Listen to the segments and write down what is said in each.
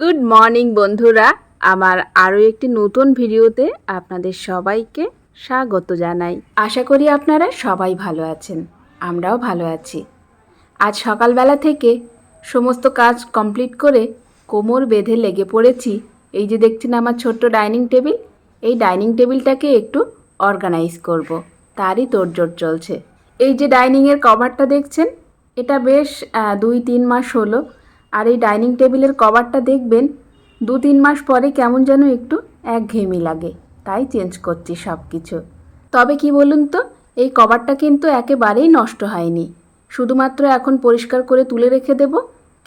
Good morning বন্ধুরা। আমার আরও একটি নতুন ভিডিওতে আপনাদের সবাইকে স্বাগত জানাই। আশা করি আপনারা সবাই ভালো আছেন। আমরাও ভালো আছি। আজ সকালবেলা থেকে সমস্ত কাজ কমপ্লিট করে কোমর বেঁধে লেগে পড়েছি। এই যে দেখছেন আমার ছোট্ট ডাইনিং টেবিল, এই ডাইনিং টেবিলটাকে একটু অর্গানাইজ করব। তারই তোড়জোড় চলছে। এই যে ডাইনিংয়ের কভারটা দেখছেন, এটা বেশ দুই তিন মাস হলো আর এই ডাইনিং টেবিলের কভারটা দেখবেন দু তিন মাস পরে কেমন যেন একটু একঘেয়েমি লাগে। তাই চেঞ্জ করছি সব কিছু তবে কি বলুন তো, এই কভারটা কিন্তু একেবারেই নষ্ট হয়নি। শুধুমাত্র এখন পরিষ্কার করে তুলে রেখে দেব,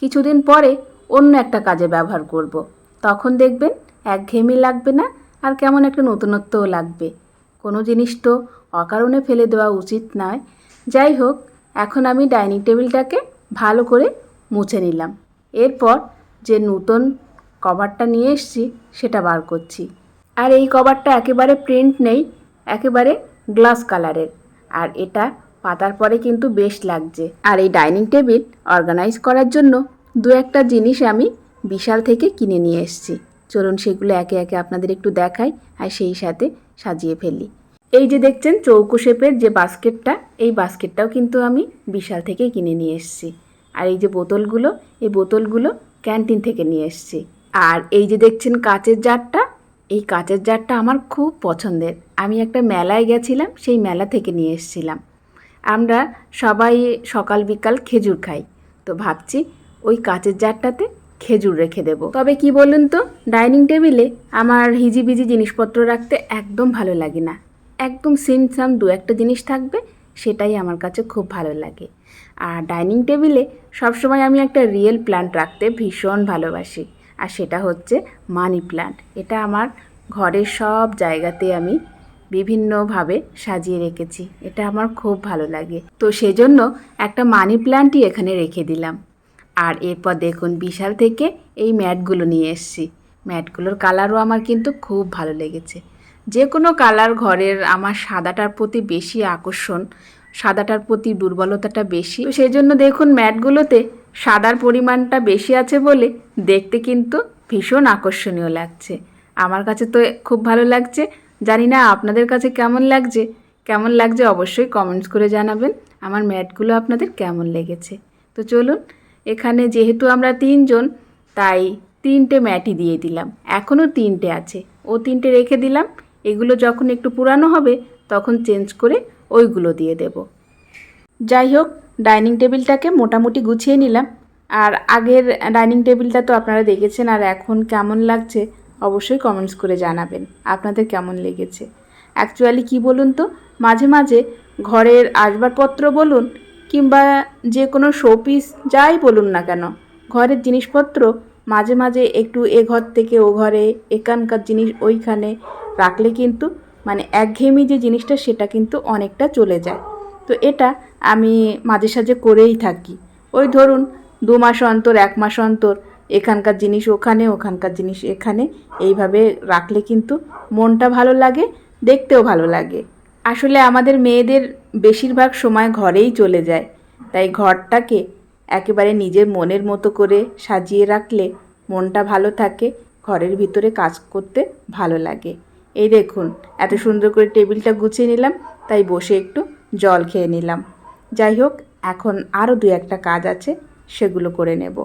কিছুদিন পরে অন্য একটা কাজে ব্যবহার করব। তখন দেখবেন একঘেয়েমি লাগবে না আর কেমন একটা নতুনত্বও লাগবে। কোনো জিনিস তো অকারণে ফেলে দেওয়া উচিত নয়। যাই হোক, এখন আমি ডাইনিং টেবিলটাকে ভালো করে মুছে নিলাম। এরপর যে নতুন কভারটা নিয়ে এসেছি, সেটা বার করছি। আর এই কভারটা একেবারে প্রিন্ট নেই, একেবারে গ্লাস কালারের আর এটা পাতার পরে কিন্তু বেশ লাগছে। আর এই ডাইনিং টেবিল অর্গানাইজ করার জন্য দু একটা জিনিস আমি বিশাল থেকে কিনে নিয়ে এসেছি। চলুন সেগুলো একে একে আপনাদের একটু দেখাই আর সেই সাথে সাজিয়ে ফেলি। এই যে দেখছেন, চৌকো শেপের যে বাস্কেটটা এই বাস্কেটটাও কিন্তু আমি বিশাল থেকে কিনে নিয়ে এসেছি। আর এই যে বোতলগুলো, এই বোতলগুলো ক্যান্টিন থেকে নিয়ে এসেছি। আর এই যে দেখছেন কাচের জারটা, এই কাচের জারটা আমার খুব পছন্দের। আমি একটা মেলায় গেছিলাম, সেই মেলা থেকে নিয়ে এসেছিলাম। আমরা সবাই সকাল বিকাল খেজুর খাই, তো ভাবছি ওই কাচের জারটাতে খেজুর রেখে দেব। তবে কি বলুন তো, ডাইনিং টেবিলে আমার হিজিবিজি জিনিসপত্র রাখতে একদম ভালো লাগে না। একদম সিমসাম দু একটা জিনিস থাকবে সেটাই আমার কাছে খুব ভালো লাগে। আর ডাইনিং টেবিলে সবসময় আমি একটা রিয়েল প্ল্যান্ট রাখতে ভীষণ ভালোবাসি। আর সেটা হচ্ছে মানি প্ল্যান্ট। এটা আমার ঘরের সব জায়গাতে আমি বিভিন্নভাবে সাজিয়ে রেখেছি। এটা আমার খুব ভালো লাগে। তো সেজন্য একটা মানি প্ল্যান্টই এখানে রেখে দিলাম। আর এরপর দেখুন বিশাল থেকে এই ম্যাটগুলো নিয়ে এসেছি। ম্যাটগুলোর কালারও আমার কিন্তু খুব ভালো লেগেছে। যে কোনো কালার ঘরের আমার সাদাটার প্রতি বেশি আকর্ষণ, সাদাটার প্রতি দুর্বলতাটা বেশি। তো সেই জন্য দেখুন ম্যাটগুলোতে সাদার পরিমাণটা বেশি আছে বলে দেখতে কিন্তু ভীষণ আকর্ষণীয় লাগছে। আমার কাছে তো খুব ভালো লাগছে। জানি না আপনাদের কাছে কেমন লাগছে। কেমন লাগছে অবশ্যই কমেন্টস করে জানাবেন। আমার ম্যাটগুলো আপনাদের কেমন লেগেছে। তো চলুন, এখানে যেহেতু আমরা তিনজন, তাই তিনটে ম্যাটই দিয়ে দিলাম। এখনও তিনটে আছে। ও তিনটে রেখে দিলাম। এগুলো যখন একটু পুরানো হবে, তখন চেঞ্জ করে ওইগুলো দিয়ে দেব। যাই হোক, ডাইনিং টেবিলটাকে মোটামুটি গুছিয়ে নিলাম। আর আগের ডাইনিং টেবিলটা তো আপনারা দেখেছেন, আর এখন কেমন লাগছে অবশ্যই কমেন্টস করে জানাবেন, আপনাদের কেমন লেগেছে? অ্যাকচুয়ালি কি বলুন তো, মাঝে মাঝে ঘরের আসবাবপত্র বলুন, কিংবা যে কোনো শোপিস, যাই বলুন না কেন, ঘরের জিনিসপত্র মাঝে মাঝে একটু এ ঘর থেকে ও ঘরে, এখানকার জিনিস ওইখানে রাখলে কিন্তু মানে একঘেয়েমি যে জিনিসটা সেটা কিন্তু অনেকটা চলে যায়। তো এটা আমি মাঝে সাঝে করেই থাকি। ওই ধরুন, দু মাস অন্তর, এক মাস অন্তর, এখানকার জিনিস ওখানে, ওখানকার জিনিস এখানে, এইভাবে রাখলে কিন্তু মনটা ভালো লাগে, দেখতেও ভালো লাগে। আসলে আমাদের মেয়েদের বেশিরভাগ সময় ঘরেই চলে যায়। তাই ঘরটাকে একেবারে নিজের মনের মতো করে সাজিয়ে রাখলে মনটা ভালো থাকে, ঘরের ভিতরে কাজ করতে ভালো লাগে। এই দেখুন, এত সুন্দর করে টেবিলটা গুছিয়ে নিলাম, তাই বসে একটু জল খেয়ে নিলাম। যাই হোক, এখন আরও দু একটা কাজ আছে, সেগুলো করে নেব।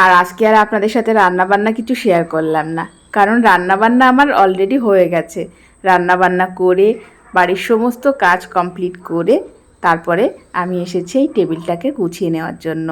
আর আজকে আর আপনাদের সাথে রান্নাবান্না কিছু শেয়ার করলাম না, কারণ রান্নাবান্না আমার অলরেডি হয়ে গেছে। রান্নাবান্না করে, বাড়ির সমস্ত কাজ কমপ্লিট করে, তারপরে আমি এসেছি এই টেবিলটাকে গুছিয়ে নেওয়ার জন্য।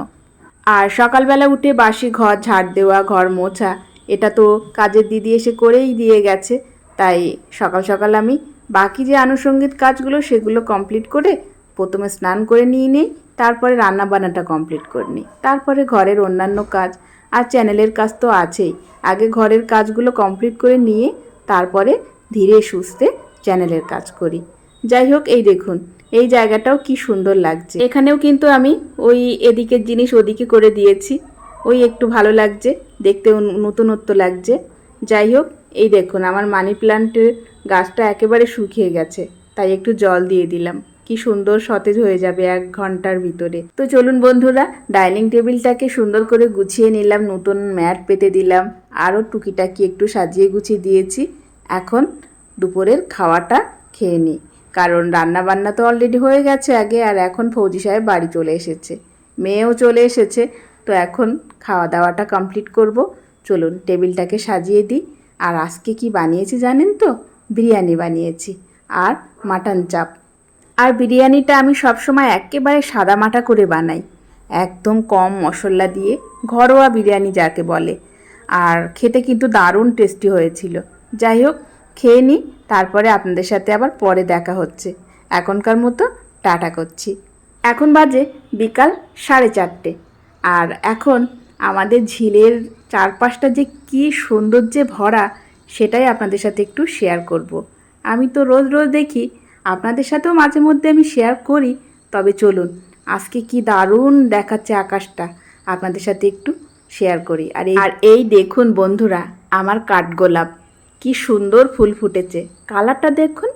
আর সকালবেলা উঠে বাসি ঘর ঝাড় দেওয়া, ঘর মোছা, এটা তো কাজের দিদি এসে করেই দিয়ে গেছে। তাই সকাল সকাল আমি বাকি যে আনুষঙ্গিক কাজগুলো সেগুলো কমপ্লিট করে প্রথমে স্নান করে নিয়ে নিই, তারপরে রান্না বান্নাটা কমপ্লিট করে নিই। তারপরে ঘরের অন্যান্য কাজ, আর চ্যানেলের কাজ তো আছেই। আগে ঘরের কাজগুলো কমপ্লিট করে নিয়ে তারপরে ধীরে সুস্থে চ্যানেলের কাজ করি। যাই হোক, এই দেখুন, এই জায়গাটাও কি সুন্দর লাগছে। এখানেও কিন্তু আমি ওই এদিকের জিনিস ওদিকে করে দিয়েছি। ওই একটু ভালো লাগছে, দেখতে নতুনত্ব লাগছে। যাই হোক এই দেখুন, আমার মানি প্ল্যান্টের গাছটা একেবারে শুকিয়ে গেছে, তাই একটু জল দিয়ে দিলাম। কি সুন্দর সতেজ হয়ে যাবে এক ঘণ্টার ভিতরে। তো চলুন বন্ধুরা, ডাইনিং টেবিলটাকে সুন্দর করে গুছিয়ে নিলাম, নতুন ম্যাট পেতে দিলাম, আরও টুকিটাকি একটু সাজিয়ে গুছিয়ে দিয়েছি। এখন দুপুরের খাওয়াটা খেয়ে নিই, কারণ রান্না বান্না তো অলরেডি হয়ে গেছে আগে, আর এখন ফৌজি সাহেব বাড়ি চলে এসেছে, মেয়েও চলে এসেছে। তো এখন খাওয়া দাওয়াটা কমপ্লিট করব। চলুন, টেবিলটাকে সাজিয়ে দিই। আর আজকে কি বানিয়েছি জানেন তো? বিরিয়ানি বানিয়েছি আর মাটন চাপ। আর বিরিয়ানিটা আমি সবসময় একেবারে সাদা মাটা করে বানাই। একদম কম মশলা দিয়ে ঘরোয়া বিরিয়ানি যাকে বলে। আর খেতে কিন্তু দারুণ টেস্টি হয়েছিল। যাই হোক, খেয়ে নিই, তারপরে আপনাদের সাথে আবার পরে দেখা হচ্ছে। এখনকার মতো টাটা করছি। এখন বাজে বিকাল সাড়ে চারটে। আর এখন আমাদের ঝিলের চারপাশটা যে কী সৌন্দর্যে ভরা, সেটাই আপনাদের সাথে একটু শেয়ার করব। আমি তো রোজ রোজ দেখি, আপনাদের সাথেও মাঝে মধ্যে আমি শেয়ার করি, তবে চলুন, আজকে কি দারুণ দেখাচ্ছে আকাশটা, আপনাদের সাথে একটু শেয়ার করি। আর আর এই দেখুন বন্ধুরা, আমার কাঠগোলাপ, কি সুন্দর ফুল ফুটেছে। কালারটা দেখুন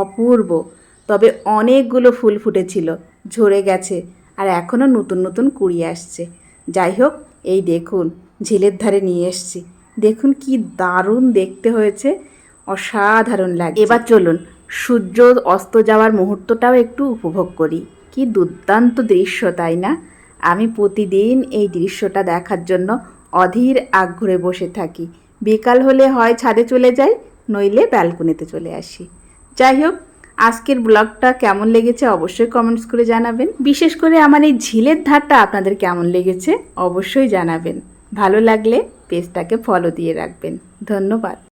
অপূর্ব, তবে অনেকগুলো ফুল ফুটেছিল, ঝরে গেছে, আর এখনও নতুন নতুন কুড়ি আসছে। যাই হোক এই দেখুন, ঝিলের ধারে নিয়ে এসছি। দেখুন কি দারুণ দেখতে হয়েছে, অসাধারণ লাগে এবার চলুন, সূর্য অস্ত যাওয়ার মুহূর্তটাও একটু উপভোগ করি। কি দুর্দান্ত দৃশ্য, তাই না? আমি প্রতিদিন এই দৃশ্যটা দেখার জন্য অধীর আগ্রহে বসে থাকি। বিকাল হলে হয় ছাদে চলে যাই, নইলে ব্যালকনিতে চলে আসি। যাই হোক আজকের ব্লগটা কেমন লেগেছে অবশ্যই কমেন্টস করে জানাবেন। বিশেষ করে আমার এই ঝিলের ধারটা আপনাদের কেমন লেগেছে অবশ্যই জানাবেন। ভালো লাগলে পেজটাকে ফলো দিয়ে রাখবেন। ধন্যবাদ।